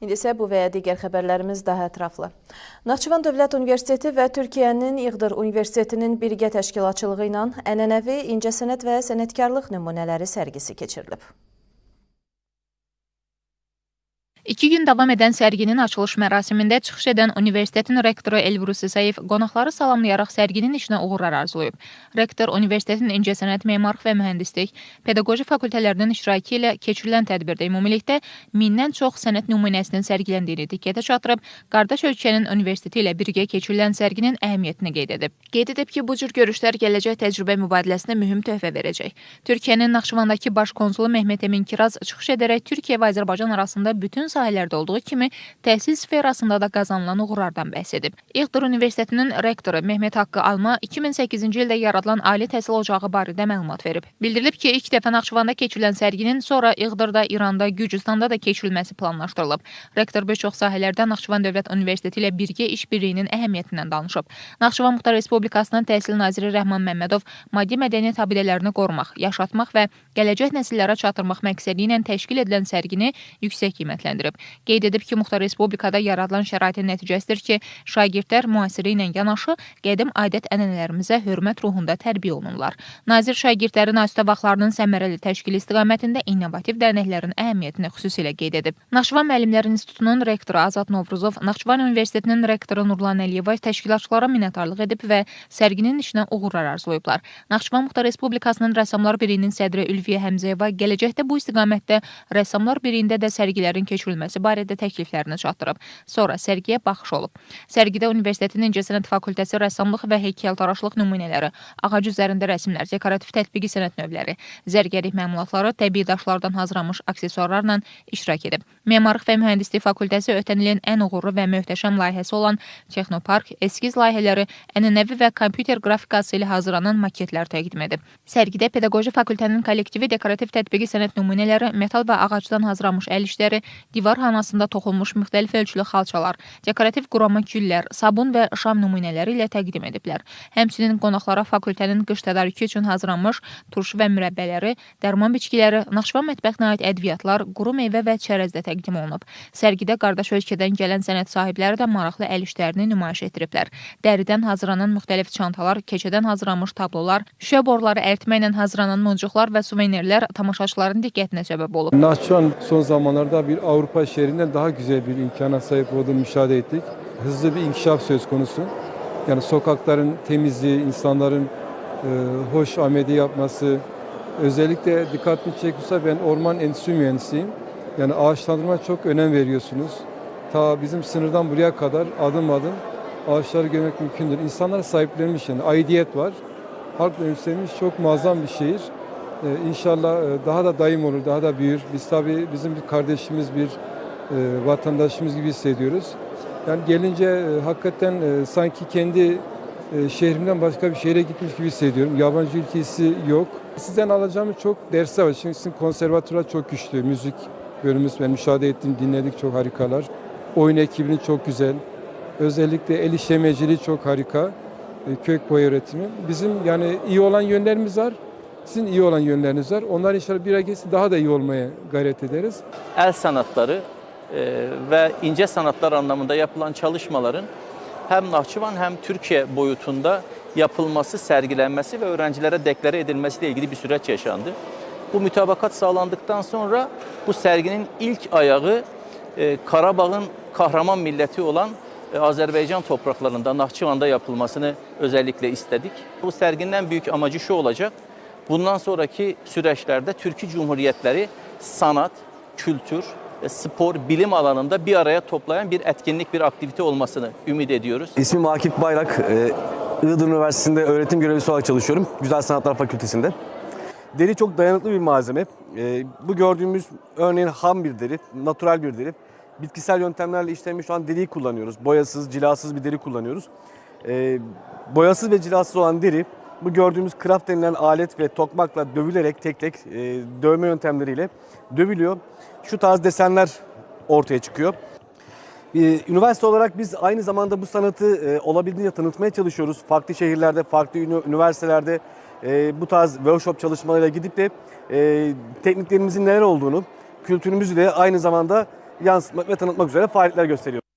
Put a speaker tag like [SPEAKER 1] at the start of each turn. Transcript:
[SPEAKER 1] İndi isə bu və ya digər xəbərlərimiz daha ətraflı. Naxçıvan Dövlət Universiteti və Türkiyənin İğdır Universitetinin birgə təşkilatçılığı ilə ənənəvi incəsənət və sənətkarlıq nümunələri sərgisi keçirilib.
[SPEAKER 2] İki gün davam edən sərginin açılış mərasimində çıxış edən universitetin rektoru Elbrus İsayev qonaqları salamlayaraq sərginin işinə uğurlar arzulayıb. Rektor universitetin incəsənət, memarlıq və mühəndislik, pedaqoji fakültələrinin iştirakı ilə keçirilən tədbirdə ümumilikdə mindən çox sənət nümunəsinin sərgiləndiyini diqqətə çatdırıb, qardaş ölkənin universiteti ilə birgə keçirilən sərginin əhəmiyyətini qeyd edib. Qeyd edib ki, bu cür görüşlər gələcək təcrübə mübadiləsinə mühüm töhfə verəcək. Türkiyənin Naxçıvandakı baş konsulu Mehmet Emin Kiraz çıxış edərək Türkiyə və Azərbaycan arasında bütün sahələrdə olduğu kimi təhsil sferasında da qazanılan uğurlardan bəhs edib. İğdır Universitetinin rektoru Mehmet Haqqı Alma 2008-ci ildə yaradılan ali təhsil ocağı barədə məlumat verib. Bildirilib ki, ilk dəfə Naxçıvanda keçirilən sərginin sonra İğdırda, İranda, Gürcüstanda da keçirilməsi planlaşdırılıb. Rektor bir çox sahələrdə Naxçıvan Dövlət Universiteti ilə birgə işbirliyinin əhəmiyyətindən danışıb. Naxçıvan Muxtar Respublikasının Təhsil naziri Rəhman Məmmədov maddi mədəniyyət abidələrini qorumaq, yaşatmaq və gələcək nəsillərə çatdırmaq məqsədi ilə təşkil edilən sərgini yüksək qiymətləndirib. Qeyd edib ki, Muxtar Respublikada yaradılan şəraitin nəticəsidir ki, şagirdlər müasiri ilə yanaşı qədim adət-ənənələrimizə hörmət ruhunda tərbiyə olunurlar. Nazir şagirdlərin asudə vaxtlarının səmərəli təşkili istiqamətində innovativ dərnəklərin əhəmiyyətini xüsusilə qeyd edib. Naxçıvan Müəllimlər İnstitutunun rektoru Azad Novruzov, Naxçıvan Universitetinin rektoru Nurlan Əliyeva təşkilatçılara minnətdarlıq edib və sərginin işinə uğurlar arzulayıblar. Naxçıvan Muxtar Respublikasının Rəssamlar Birliyinin sədri Ülviyə Həmzəyeva gələcəkdə bu istiqamətdə Rəssamlar Birliyində də sərgilərin keçirilməsi barədə təkliflərini çatdırıb. Sonra sərgiyə baxış olub. Sərgidə universitetin İncəsənət Fakültəsi rəssamlıq və heykəltaraşlıq nümunələri, ağac üzərində rəsmlər, dekorativ tətbiqi sənət növləri, zərgərlik məmulatları, təbii daşlardan hazırlanmış aksesuarlarla iştirak edib. Memarlıq və Mühəndislik Fakültəsi ötən ilin ən uğurlu və möhtəşəm layihəsi olan Texnopark eskiz layihələri, ənənəvi və kompüter qrafikası ilə hazırlanan maketlər təqdim edib. Sərgidə Pedaqoji Fakültənin kollektivi dekorativ tətbiqi sənət nümunələri, metal və ağacdan hazırlanmış əl işləri, divar hanasında toxunmuş müxtəlif ölçülü xalçalar, dekorativ qurama güllər, sabun və şam nümunələri ilə təqdim ediblər. Həmçinin qonaqlara fakültənin qış tədarükü üçün hazırlanmış turşu və mürəbbələri, dərman bitkiləri, Naxçıvan mətbəxinə aid ədviyyatlar, quru meyvə və çərəz də təqdim olunub. Sərgidə qardaş ölkədən gələn sənət sahibləri də maraqlı əl işlərini nümayiş etdiriblər. Dəridən hazırlanan müxtəlif çantalar, keçədən hazırlanmış tablolar, şüşə boruları əritməklə hazırlanan muncuqlar və suvenirlər tamaşaçıların diqqətinə səbəb olub.
[SPEAKER 3] Nahçıvan son zamanlarda bir Avrupa şehrinden daha güzel bir imkana sahip olduğunu müşahede ettik. Hızlı bir inkişaf söz konusu. Yani sokakların temizliği, insanların e, hoş ameli yapması, özellikle dikkatimi çekiyorsa ben orman endüstri mühendisiyim. Yani ağaçlandırma çok önem veriyorsunuz. Ta bizim sınırdan buraya kadar adım adım ağaçları görmek mümkündür. İnsanlar sahiplenmiş yani aidiyet var. Halk benimsemiş çok muazzam bir şehir. Ee, inşallah e, daha da daim olur, daha da büyür. Biz tabii bizim bir kardeşimiz, bir e, vatandaşımız gibi hissediyoruz. Yani gelince e, hakikaten e, sanki kendi e, şehrimden başka bir şehre gitmiş gibi hissediyorum. Yabancı ülkesi yok. Sizden alacağımız çok dersler var. Şimdi sizin konservatuvar çok güçlü. Müzik bölümümüz ben müşahede ettim, dinledik çok harikalar. Oyun ekibinin çok güzel. Özellikle el işlemeciliği çok harika. E, kök boya üretimi. Bizim yani iyi olan yönlerimiz var. Sizin iyi olan yönleriniz var. Onlar inşallah bir ay geçsin daha da iyi olmaya gayret ederiz.
[SPEAKER 4] el sanatları e, ve ince sanatlar anlamında yapılan çalışmaların hem Nahçıvan hem Türkiye boyutunda yapılması, sergilenmesi ve öğrencilere deklare edilmesiyle ilgili bir süreç yaşandı. Bu mütabakat sağlandıktan sonra bu serginin ilk ayağı e, Karabağ'ın kahraman milleti olan e, Azerbaycan topraklarında, Nahçıvan'da yapılmasını özellikle istedik. Bu serginin büyük amacı şu olacak. Bundan sonraki süreçlerde Türkiye Cumhuriyetleri sanat, kültür, spor, bilim alanında bir araya toplayan bir etkinlik, bir aktivite olmasını ümit ediyoruz.
[SPEAKER 5] İsmim Akif Bayrak. Ee, Iğdır Üniversitesi'nde öğretim görevlisi olarak çalışıyorum. Güzel Sanatlar Fakültesi'nde. Deri çok dayanıklı bir malzeme. Ee, bu gördüğümüz örneğin ham bir deri, natural bir deri. Bitkisel yöntemlerle işlenmiş şu an deriyi kullanıyoruz. Boyasız, cilasız bir deri kullanıyoruz. Ee, boyasız ve cilasız olan deri bu gördüğümüz kraft denilen alet ve tokmakla dövülerek tek tek e, dövme yöntemleriyle dövülüyor. Şu tarz desenler ortaya çıkıyor. Ee, Üniversite olarak biz aynı zamanda bu sanatı e, olabildiğince tanıtmaya çalışıyoruz. Farklı şehirlerde, farklı üniversitelerde e, bu tarz workshop çalışmalarıyla gidip de e, tekniklerimizin neler olduğunu, kültürümüzü de aynı zamanda yansıtmak ve tanıtmak üzere faaliyetler gösteriyoruz.